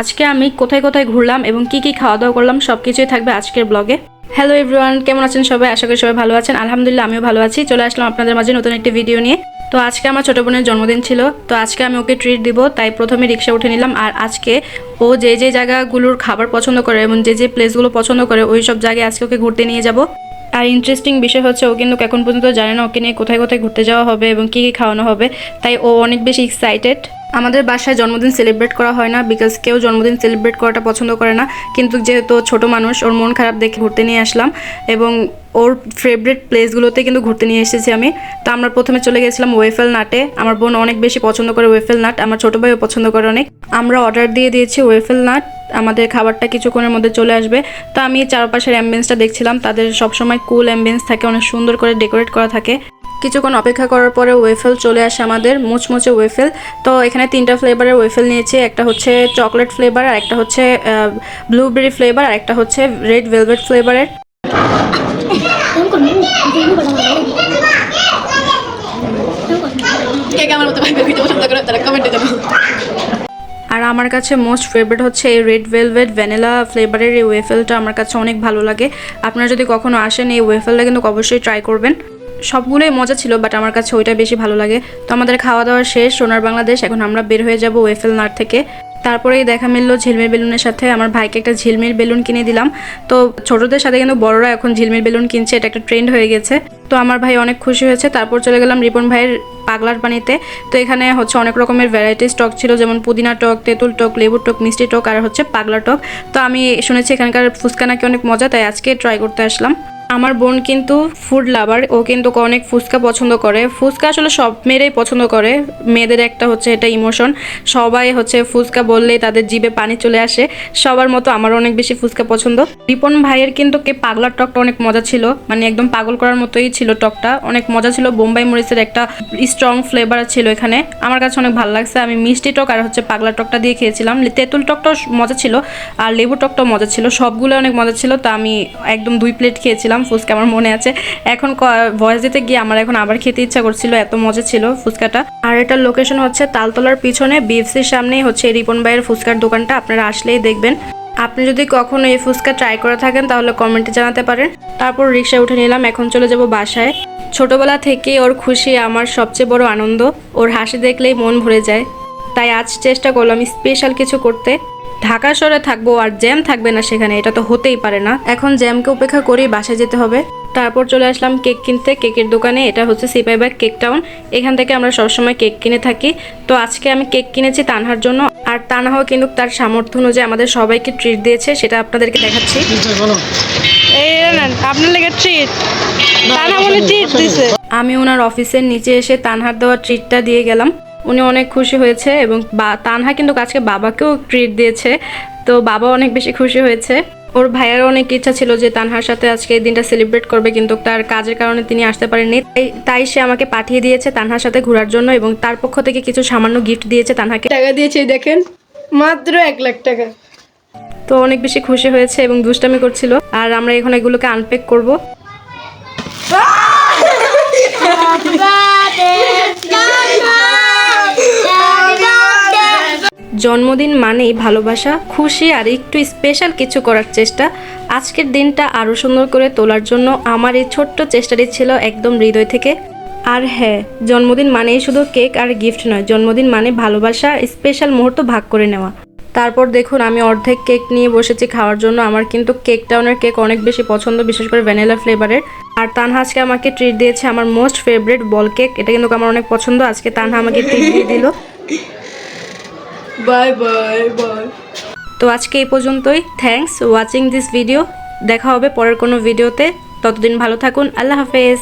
আজকে আমি কোথায় কোথায় ঘুরলাম এবং কি কি খাওয়া দাওয়া করলাম সব কিছুই থাকবে আজকের ব্লগে। হ্যালো এভরিওয়ান কেমন আছেন সবাই? আশা করি সবাই ভালো আছেন। আলহামদুলিল্লাহ, আমিও ভালো আছি। চলে আসলাম আপনাদের মাঝে নতুন একটি ভিডিও নিয়ে। তো আজকে আমার ছোট বোনের জন্মদিন ছিল। তো আজকে আমি ওকে ট্রিট দিব, তাই প্রথমে রিক্সা উঠে নিলাম। আর আজকে ও যে যে জায়গাগুলোর খাবার পছন্দ করে এবং যে যে প্লেসগুলো পছন্দ করে, ওই সব জায়গায় আজকে ওকে ঘুরতে নিয়ে যাব। আর ইন্টারেস্টিং বিষয় হচ্ছে, ও কিন্তু এখন পর্যন্ত জানে না ওকে নিয়ে কোথায় কোথায় ঘুরতে যাওয়া হবে এবং কী কী খাওয়ানো হবে। তাই ও অনেক বেশি এক্সাইটেড আমাদের বাসায় জন্মদিন সেলিব্রেট করা হয় না বিকজ কেউ জন্মদিন সেলিব্রেট করাটা পছন্দ করে না। কিন্তু যেহেতু ছোট মানুষ, ওর মন খারাপ দেখে ঘুরতে নিয়ে আসলাম এবং ওর ফেভারিট প্লেসগুলোতে কিন্তু ঘুরতে নিয়ে এসেছি আমি। তো আমরা প্রথমে চলে গেছিলাম ওয়েফেল নাটে আমার বোন অনেক বেশি পছন্দ করে ওয়েফেল নাট আমার ছোট ভাইও পছন্দ করে অনেক। আমরা অর্ডার দিয়ে দিয়েছি ওয়েফেল নাট আমাদের খাবারটা কিছুক্ষণের মধ্যে চলে আসবে। তো আমি চারপাশের অ্যাম্বিয়েন্সটা দেখছিলাম, তাদের সবসময় কুল অ্যাম্বিয়েন্স থাকে, অনেক সুন্দর করে ডেকোরেট করা থাকে। কিছুক্ষণ অপেক্ষা করার পরে ওয়েফেল চলে আসে আমাদের মুচমুচে ওয়েফেল তো এখানে তিনটা ফ্লেভারের ওয়েফেল নিয়েছি একটা হচ্ছে চকলেট ফ্লেভার আর একটা হচ্ছে ব্লুবেরি ফ্লেভার আর একটা হচ্ছে রেড ভেলভেট ফ্লেভারের কে কে আমার মতো ভাই বের পছন্দ করে তারা কমেন্টে জানাও। আর আমার কাছে মোস্ট ফেভারিট হচ্ছে এই রেড ভেলভেট ভ্যানিলা ফ্লেভারের এই ওয়েফেলটা আমার কাছে অনেক ভালো লাগে। আপনারা যদি কখনো আসেন এই ওয়েফেলটা কিন্তু অবশ্যই ট্রাই করবেন। সবগুলোই মজা ছিল বাট আমার কাছে ওইটা বেশি ভালো লাগে। তো আমাদের খাওয়া দাওয়া শেষ, সোনার বাংলাদেশ, এখন আমরা বের হয়ে যাব ওয়েফেল নাট থেকে। তারপরেই দেখা মিললো ঝিলমির বেলুনের সাথে, আমার ভাইকে একটা ঝিলমির বেলুন কিনে দিলাম। তো ছোটদের সাথে কিন্তু বড়রা এখন ঝিলমির বেলুন কিনছে, এটা একটা ট্রেন্ড হয়ে গেছে। তো আমার ভাই অনেক খুশি হয়েছে, তারপর চলে গেলাম রিপন ভাইয়ের পাগলার পানিতে। তো এখানে হচ্ছে অনেক রকমের ভ্যারাইটি স্টক ছিল, যেমন পুদিনা টক, তেঁতুল টক, লেবুর টক, মিষ্টি টক, আর হচ্ছে পাগলা টক। তো আমি শুনেছি এখানকার ফুচকা নাকি অনেক মজা, তাই আজকে ট্রাই করতে আসলাম। আমার বোন কিন্তু ফুড লাভার ও কিন্তু অনেক ফুচকা পছন্দ করে। ফুচকা আসলে সব মেয়েরাই পছন্দ করে। মেয়েদের একটা হচ্ছে এটা ইমোশন সবাই হচ্ছে ফুচকা বললেই তাদের জিভে পানি চলে আসে। সবার মতো আমার অনেক বেশি ফুচকা পছন্দ। রিপন ভাইয়ের কিন্তু কে পাগলার টকটা অনেক মজা ছিল। মানে একদম পাগল করার মতোই ছিল টকটা। অনেক মজা ছিল। বোম্বাই মরিচের একটা স্ট্রং ফ্লেভার ছিল এখানে। আমার কাছে অনেক ভালো লাগছে। আমি মিষ্টি টক আর হচ্ছে পাগলা টকটা দিয়ে খেয়েছিলাম। তেঁতুল টকটাও মজা ছিল। আর লেবু টকটাও মজা ছিল। সবগুলো অনেক মজা ছিল। তা আমি একদম দুই প্লেট খেয়েছিলাম। ফুচকা আমার মনে আছে। এখন ভয়েস দিতে গিয়ে আমার এখন আবার খেতে ইচ্ছা করছিল, এত মজা ছিল ফুচকাটা। আর এটার লোকেশন হচ্ছে তালতলার পিছনে বিএফসির সামনেই হচ্ছে রিপন ভাইয়ের ফুচকার দোকানটা, আপনারা আসলেই দেখবেন। আপনি যদি কখনো এই ফুচকা ট্রাই করে থাকেন, তাহলে কমেন্টে জানাতে পারেন। তারপর রিক্সা উঠে নিলাম, এখন চলে যাব বাসায়। ছোটবেলা থেকে ওর খুশি আমার সবচেয়ে বড় আনন্দ, ওর হাসি দেখলেই মন ভরে যায়। তাই আজ চেষ্টা করলাম স্পেশাল কিছু করতে। ঢাকা শহরে থাকব আর জ্যাম থাকবে না সেখানে, এটা তো হতেই পারে না। এখন জ্যামকে উপেক্ষা করেই বাসায় যেতে হবে। তারপর চলে আসলাম কেক কিনতে, কেকের দোকানে, এটা হচ্ছে সিপাইবাগ কেক টাউন। এখান থেকে আমরা সবসময় কেক কিনে থাকি। তো আজকে আমি কেক কিনেছি তানহার জন্য, আর তানহাও কিন্তু তার সামর্থ্য অনুযায়ী আমাদের সবাইকে ট্রিট দিয়েছে, সেটা আপনাদেরকে দেখাচ্ছি। এই আপনার লেগে ট্রিট আমি ওনার অফিসের নিচে এসে তানহার দেওয়া ট্রিটটা দিয়ে গেলাম। উনি অনেক খুশি হয়েছে এবং বা- তানহা কিন্তু আজকে বাবাকেও ট্রিট দিয়েছে। তো বাবা অনেক বেশি খুশি হয়েছে। ওর ভাইয়েরও অনেক ইচ্ছা ছিল যে তানহার সাথে আজকে এই দিনটা সেলিব্রেট করবে কিন্তু তার কাজের কারণে তিনি আসতে পারেননি। তাই- তাই সে আমাকে পাঠিয়ে দিয়েছে তানহার সাথে ঘোরার জন্য এবং তার পক্ষ থেকে কিছু সামান্য গিফট দিয়েছে তানহাকে। টাকা দিয়েছে এই দেখেন মাত্র এক লাখ টাকা। তো অনেক বেশি খুশি হয়েছে এবং দুষ্টামি করছিল। আর আমরা এখন এগুলোকে আনপ্যাক করব। জন্মদিন মানেই ভালোবাসা, খুশি আর একটু স্পেশাল কিছু করার চেষ্টা। আজকের দিনটা আরও সুন্দর করে তোলার জন্য আমার এই ছোট্ট চেষ্টাটি ছিল একদম হৃদয় থেকে। আর হ্যাঁ জন্মদিন মানেই শুধু কেক আর গিফট নয়, জন্মদিন মানে ভালোবাসা স্পেশাল মুহূর্ত ভাগ করে নেওয়া। তারপর দেখুন, আমি অর্ধেক কেক নিয়ে বসেছি খাওয়ার জন্য। আমার কিন্তু কেক টাউনের কেক অনেক বেশি পছন্দ, বিশেষ করে ভ্যানিলা ফ্লেভারের। আর তানহা আজকে আমাকে ট্রিট দিয়েছে আমার মোস্ট ফেভারিট বল কেক। এটা কিন্তু আমার অনেক পছন্দ। আজকে তানহা আমাকে ট্রিট দিয়ে দিল। বাই বাই বাই তো আজকে এই পর্যন্তই। থ্যাংকস ওয়াচিং দিস ভিডিও দেখা হবে পরের কোনো ভিডিওতে ততদিন ভালো থাকুন। আল্লাহ হাফেজ।